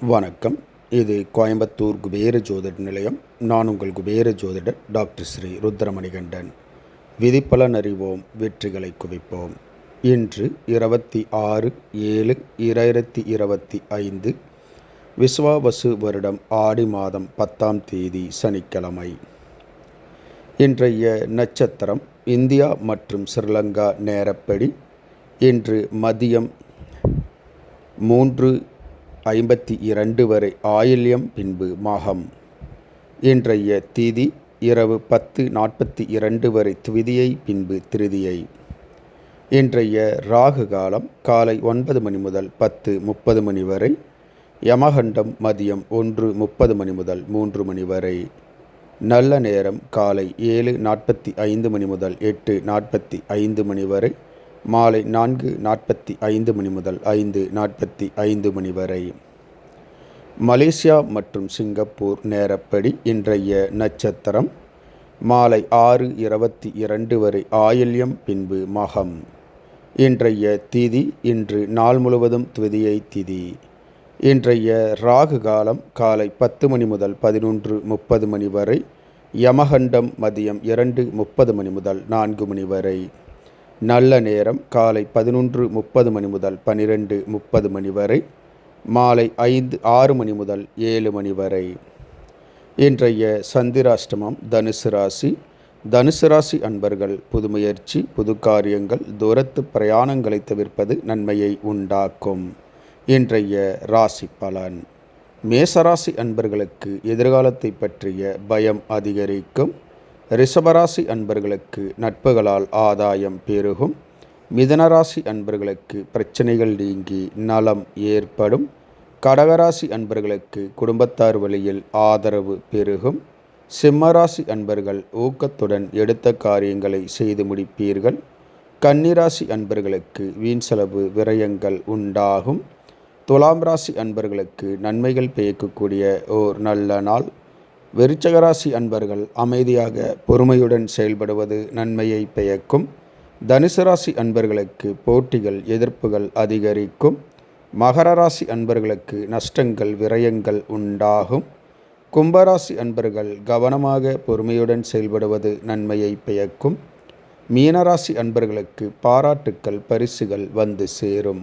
வணக்கம். இது கோயம்புத்தூர் குபேர ஜோதிட நிலையம். நான் உங்கள் குபேர ஜோதிடர் டாக்டர் ஸ்ரீ ருத்ரமணிகண்டன். விதிப்பலன் அறிவோம் வெற்றிகளை குவிப்போம். இன்று இருபத்தி ஆறு ஏழு இரண்டாயிரத்தி இருபத்தி ஐந்து விஸ்வாவசு வருடம் ஆடி மாதம் பத்தாம் தேதி சனிக்கிழமை. இன்றைய நட்சத்திரம் இந்தியா மற்றும் ஸ்ரீலங்கா நேரப்படி இன்று மதியம் மூன்று ஐம்பத்தி இரண்டு வரை ஆயில்யம் பின்பு மாகம். இன்றைய தீதி இரவு பத்து நாற்பத்தி இரண்டு வரை துவிதியை பின்பு திருதியை. இன்றைய ராகு காலம் காலை ஒன்பது மணி முதல் பத்து முப்பது மணி வரை யமகண்டம் மதியம் ஒன்று முப்பது மணி முதல் மூன்று மணி வரை. நல்ல நேரம் காலை ஏழு நாற்பத்தி ஐந்து மணி முதல் எட்டு நாற்பத்தி ஐந்து மணி வரை மாலை நான்கு நாற்பத்தி ஐந்து மணி முதல் ஐந்து நாற்பத்தி ஐந்து மணி வரை. மலேசியா மற்றும் சிங்கப்பூர் நேரப்படி இன்றைய நட்சத்திரம் மாலை ஆறு இருபத்தி இரண்டு வரை ஆயில்யம் பின்பு மகம். இன்றைய திதி இன்று நாள் முழுவதும் துவிதியை திதி. இன்றைய ராகு காலம் காலை பத்து மணி முதல் பதினொன்று முப்பது மணி வரை யமகண்டம் மதியம் இரண்டு முப்பது மணி முதல் நான்கு மணி வரை. நல்ல நேரம் காலை பதினொன்று முப்பது மணி முதல் பன்னிரெண்டு முப்பது மணி வரை மாலை ஐந்து ஆறு மணி முதல் ஏழு மணி வரை. இன்றைய சந்திராஷ்டமம் தனுசு ராசி. தனுசு ராசி அன்பர்கள் புதுமுயற்சி புது காரியங்கள் தூரத்து பிரயாணங்களை தவிர்ப்பது நன்மையை உண்டாக்கும். இன்றைய ராசி பலன். மேசராசி அன்பர்களுக்கு எதிர்காலத்தை பற்றிய பயம் அதிகரிக்கும். ரிஷபராசி அன்பர்களுக்கு நட்புகளால் ஆதாயம் பெருகும். மிதனராசி அன்பர்களுக்கு பிரச்சனைகள் நீங்கி நலம் ஏற்படும். கடகராசி அன்பர்களுக்கு குடும்பத்தார் வழியில் ஆதரவு பெருகும். சிம்மராசி அன்பர்கள் ஊக்கத்துடன் எடுத்த காரியங்களை செய்து முடிப்பீர்கள். கன்னிராசி அன்பர்களுக்கு வீண் செலவு விரயங்கள் உண்டாகும். துலாம் ராசி அன்பர்களுக்கு நன்மைகள் பெய்யக்கூடிய ஓர் நல்ல நாள். விருச்சகராசி அன்பர்கள் அமைதியாக பொறுமையுடன் செயல்படுவது நன்மையை பெயக்கும் தனுசு ராசி அன்பர்களுக்கு போட்டிகள் எதிர்ப்புகள் அதிகரிக்கும். மகர ராசி அன்பர்களுக்கு நஷ்டங்கள் விரயங்கள் உண்டாகும். கும்பராசி அன்பர்கள் கவனமாக பொறுமையுடன் செயல்படுவது நன்மையை பெயக்கும் மீனராசி அன்பர்களுக்கு பாராட்டுக்கள் பரிசுகள் வந்து சேரும்.